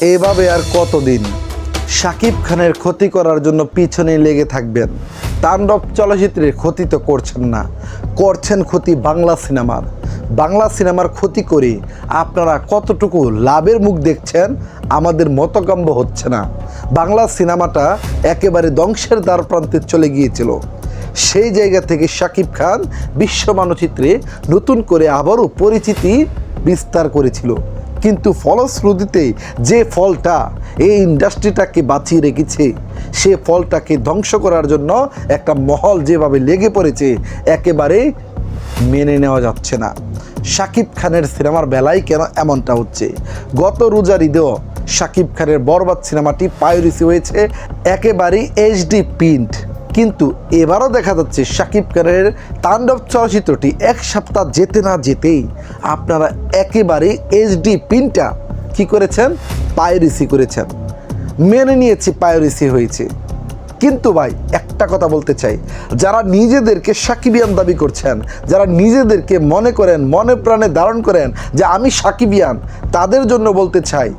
এভাবে আর কতদিন? শাকিব খানের ক্ষতি করার জন্য পিছনে লেগে থাকবেন। তাণ্ডব চলচ্চিত্রের ক্ষতি তো করছেন না। করছেন ক্ষতি বাংলা সিনেমার। বাংলা সিনেমার ক্ষতি করে আপনারা কতটুকু লাভের মুখ দেখছেন আমাদের মতকাম্য হচ্ছে না। বাংলা সিনেমাটা একেবারে ধ্বংসের দ্বার প্রান্তে চলে গিয়েছিল। সেই জায়গা থেকে শাকিব খান বিশ্ব মানচিত্রে নতুন করে আবারও পরিচিতি বিস্তার করেছিল। কিন্তু ফলশ্রুতিতে যে ফলটা এই ইন্ডাস্ট্রিটাকে বাঁচিয়ে রেখেছে, সে ফলটাকে ধ্বংস করার জন্য একটা মহল যেভাবে লেগে পড়েছে, একেবারে মেনে নেওয়া যাচ্ছে না। শাকিব খানের সিনেমার বেলায় কেন এমনটা হচ্ছে? গত রোজার ঈদেও শাকিব খানের বরবাদ সিনেমাটি পায়রিসি হয়েছে, একেবারেই এইচডি প্রিন্ট কিন্তু এবারও দেখা যাচ্ছে শাকিব খানের তাণ্ডব চলচ্চিত্রটি এক সপ্তাহ যেতে না যেতেই আপনারা একেবারে এইচডি প্রিন্টটা কি করেছেন? পায়রিসি করেছেন। মেনে নিয়েছি পায়রিসি হয়েছে। কিন্তু ভাই, একটা কথা বলতে চাই। যারা নিজেদেরকে সাকিবিয়ান দাবি করছেন, যারা নিজেদেরকে মনে করেন, মনে প্রাণে ধারণ করেন যে আমি সাকিবিয়ান, তাদের জন্য বলতে চাই,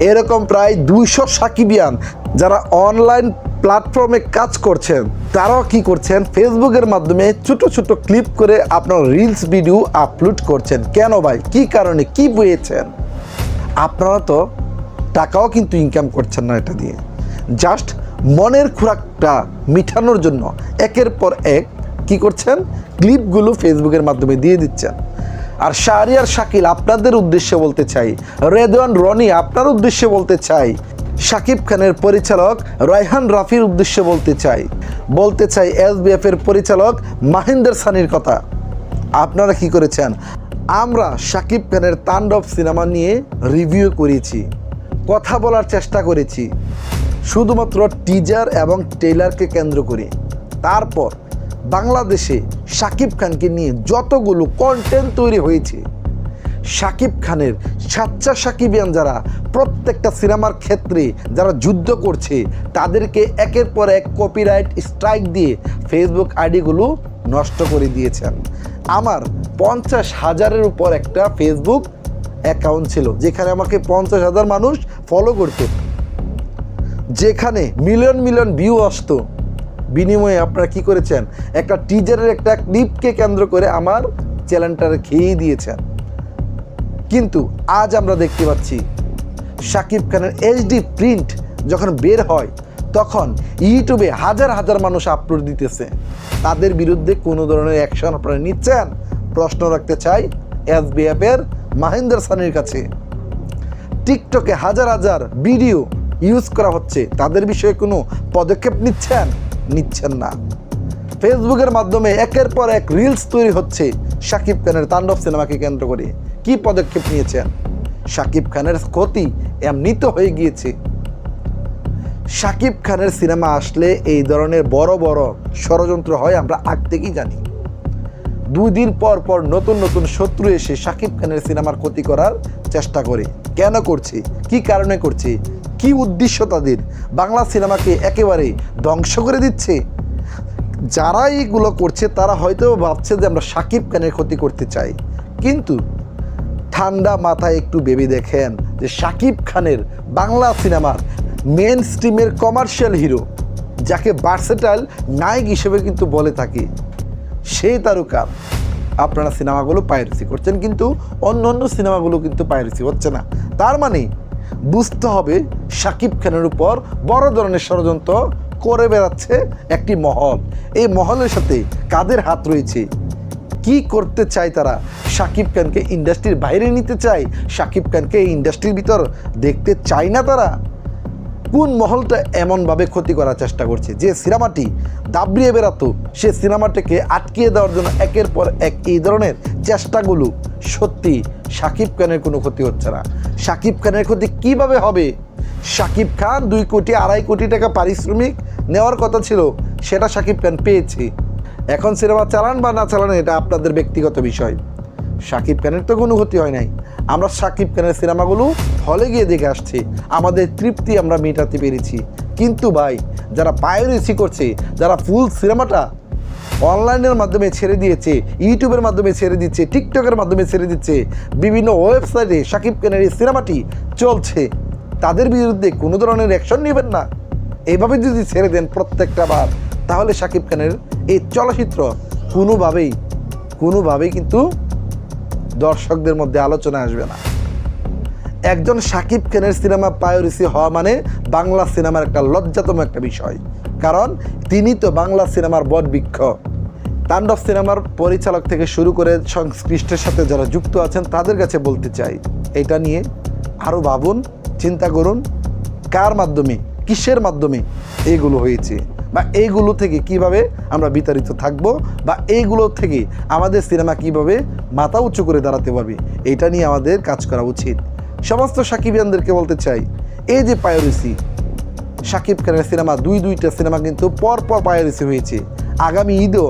এরকম প্রায় দুইশো সাকিবিয়ান যারা অনলাইন প্ল্যাটফর্মে কাজ করছেন, তারাও কি করছেন? ফেসবুকের মাধ্যমে ছোট ছোট ক্লিপ করে আপনার রিলস ভিডিও আপলোড করছেন। কেন ভাই? কি কারণে? কি বইয়েছেন আপনারা তো টাকাও কিন্তু ইনকাম করছেন না এটা দিয়ে। জাস্ট মনের খোরাকটা মিঠানোর জন্য একের পর এক কি করছেন? ক্লিপগুলো ফেসবুকের মাধ্যমে দিয়ে দিচ্ছেন। আর শাহরিয়ার শাকিল, আপনাদের উদ্দেশ্যে বলতে চাই। রেদওয়ান, রনি, আপনার উদ্দেশ্যে বলতে চাই শাকিব খানের পরিচালক রায়হান রাফির উদ্দেশ্যে বলতে চাই। বলতে চাই এস এর পরিচালক মাহিন্দার সানির কথা। আপনারা কি করেছেন? আমরা শাকিব খানের তাণ্ডব সিনেমা নিয়ে রিভিউ করেছি। কথা বলার চেষ্টা করেছি। শুধুমাত্র টিজার এবং টেইলারকে কেন্দ্র করে। তারপর বাংলাদেশে শাকিব খানকে নিয়ে যতগুলো কন্টেন্ট তৈরি হয়েছে শাকিব খানের সাচ্চা সাকিবিয়ান যারা প্রত্যেকটা সিনেমার ক্ষেত্রে যারা যুদ্ধ করছে, তাদেরকে একের পর এক কপিরাইট স্ট্রাইক দিয়ে ফেসবুক আইডিগুলো নষ্ট করে দিয়েছেন। আমার পঞ্চাশ হাজারের উপর একটা ফেসবুক অ্যাকাউন্ট ছিল, যেখানে আমাকে পঞ্চাশ হাজার মানুষ ফলো করতো যেখানে মিলিয়ন মিলিয়ন ভিউ আসতো। বিনিময়ে আপনারা কি করেছেন? একটা টিজারের একটা ক্লিপকে কেন্দ্র করে আমার চ্যানেলটারে খেয়েই দিয়েছেন। কিন্তু আজ আমরা দেখতে পাচ্ছি শাকিব খানের এইচডি প্রিন্ট যখন বের হয়, তখন ইউটিউবে হাজার হাজার মানুষ আপলোড দিতেছে। তাদের বিরুদ্ধে কোনো ধরনের অ্যাকশন আপনারা নিচ্ছেন? প্রশ্ন রাখতে চাই এসবিএফ এর মাহিন্দার সানির কাছে। টিকটকে হাজার হাজার ভিডিও ইউজ করা হচ্ছে। তাদের বিষয়ে কোনো পদক্ষেপ নিচ্ছেন? নিচ্ছেন না। ফেসবুকের মাধ্যমে একের পর এক রিলস তৈরি হচ্ছে শাকিব খানের তাণ্ডব সিনেমাকে কেন্দ্র করে। কি পদক্ষেপ নিয়েছেন শাকিব খানের ক্ষতি এমনিত হয়ে গিয়েছে। শাকিব খানের সিনেমা আসলে এই ধরনের বড় বড় ষড়যন্ত্র হয় আমরা আগ থেকেই জানি। দুই দিন পর পর নতুন নতুন শত্রু এসে শাকিব খানের সিনেমার ক্ষতি করার চেষ্টা করে। কেন করছে? কি কারণে করছে? কি উদ্দেশ্য তাদের? বাংলা সিনেমাকে একেবারে ধ্বংস করে দিচ্ছে? যারা এইগুলো করছে তারা হয়তো ভাবছে যে আমরা শাকিব খানের ক্ষতি করতে চাই। কিন্তু ঠান্ডা মাথায় একটু ভেবে দেখেন যে শাকিব খানের বাংলা সিনেমার মেন স্ট্রিমের কমার্শিয়াল হিরো যাকে ভার্সেটাইল নায়ক হিসেবে কিন্তু বলে থাকি সেই তারকা। আপনারা সিনেমাগুলো পাইরেসি করছেন কিন্তু অন্য অন্য সিনেমাগুলো কিন্তু পাইরেসি হচ্ছে না। তার মানে বুঝতে হবে শাকিব খানের উপর বড় ধরনের ষড়যন্ত্র করে বেড়াচ্ছে একটি মহল। এই মহলের সাথে কাদের হাত রয়েছে? কি করতে চায় তারা? শাকিব খানকে ইন্ডাস্ট্রির বাইরে নিতে চায়? শাকিব খানকে এই ইন্ডাস্ট্রির ভিতর দেখতে চায় না তারা? কোন মহলটা এমনভাবে ক্ষতি করার চেষ্টা করছে? যে সিনেমাটি দাবড়িয়ে বেড়াতো, সে সিনেমাটাকে আটকিয়ে দেওয়ার জন্য একের পর এক এই ধরনের চেষ্টাগুলো সত্যি শাকিব খানের কোনো ক্ষতি হচ্ছে না। শাকিব খানের ক্ষতি কীভাবে হবে? শাকিব খান দুই কোটি আড়াই কোটি টাকা পারিশ্রমিক নেওয়ার কথা ছিল, সেটা শাকিব খান পেয়েছে। এখন সিনেমা চালান বা না চালান, এটা আপনাদের ব্যক্তিগত বিষয়। শাকিব খানের তো কোনো ক্ষতি হয় নাই। আমরা শাকিব খানের সিনেমাগুলো হলে গিয়ে দেখে আসছি। আমাদের তৃপ্তি আমরা মেটাতে পেরেছি। কিন্তু ভাই, যারা পায়োরিসি করছে, যারা ফুল সিনেমাটা অনলাইনের মাধ্যমে ছেড়ে দিয়েছে, ইউটিউবের মাধ্যমে ছেড়ে দিচ্ছে, টিকটকের মাধ্যমে ছেড়ে দিচ্ছে, বিভিন্ন ওয়েবসাইটে শাকিব খানের এই সিনেমাটি চলছে, তাদের বিরুদ্ধে কোনো ধরনের অ্যাকশন নেবেন না। এভাবে যদি ছেড়ে দেন প্রত্যেকটা বার, তাহলে শাকিব খানের এই চলচ্চিত্র কোনোভাবেই কোনোভাবেই কিন্তু দর্শকদের মধ্যে আলোচনা আসবে না। একজন সাকিব খানের সিনেমা পায়োরিসি হওয়া মানে বাংলা সিনেমার একটা লজ্জাতম একটা বিষয়। কারণ তিনি তো বাংলা সিনেমার বট বৃক্ষ। তাণ্ডব সিনেমার পরিচালক থেকে শুরু করে সংশ্লিষ্টের সাথে যারা যুক্ত আছেন, তাদের কাছে বলতে চাই, এটা নিয়ে আরও ভাবুন, চিন্তা করুন, কার মাধ্যমে, কিসের মাধ্যমে এইগুলো হয়েছে? বা এইগুলো থেকে কীভাবে আমরা বিতাড়িত থাকব বা এইগুলো থেকে আমাদের সিনেমা কীভাবে মাথা উঁচু করে দাঁড়াতে পারবে এটা নিয়ে আমাদের কাজ করা উচিত। সমস্ত সাকিবিয়ানদেরকে বলতে চাই, এই যে পায়োরিসি সাকিব খানের সিনেমা, দুই দুইটা সিনেমা কিন্তু পর পর পায়োরিসি হয়েছে। আগামী ঈদও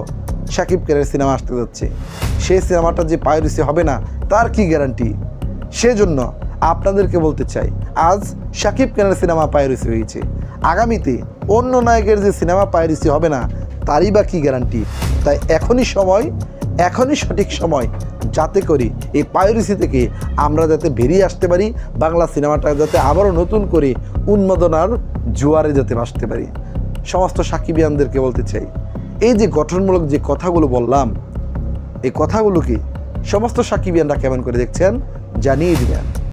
সাকিব খানের সিনেমা আসতে যাচ্ছে। সেই সিনেমাটা যে পায়োরিসি হবে না, তার কি গ্যারান্টি? সেজন্য আপনাদেরকে বলতে চাই, আজ সাকিব খানের সিনেমা পায়োরিসি হয়েছে। আগামীতে অন্য নায়কের যে সিনেমা পায়োরিসি হবে না, তারই বা কী গ্যারান্টি তাই এখনই সময়, এখনই সঠিক সময় যাতে করি এই পায়োরিসি থেকে আমরা যাতে বেরিয়ে আসতে পারি, বাংলা সিনেমাটা যাতে আবারও নতুন করে উন্মাদনার জোয়ারে যাতে ভাসতে পারি। সমস্ত সাকিবিয়ানদেরকে বলতে চাই, এই যে গঠনমূলক যে কথাগুলো বললাম, এই কথাগুলোকে সমস্ত সাকিবিয়ানরা কেমন করে দেখছেন জানিয়ে দিবেন।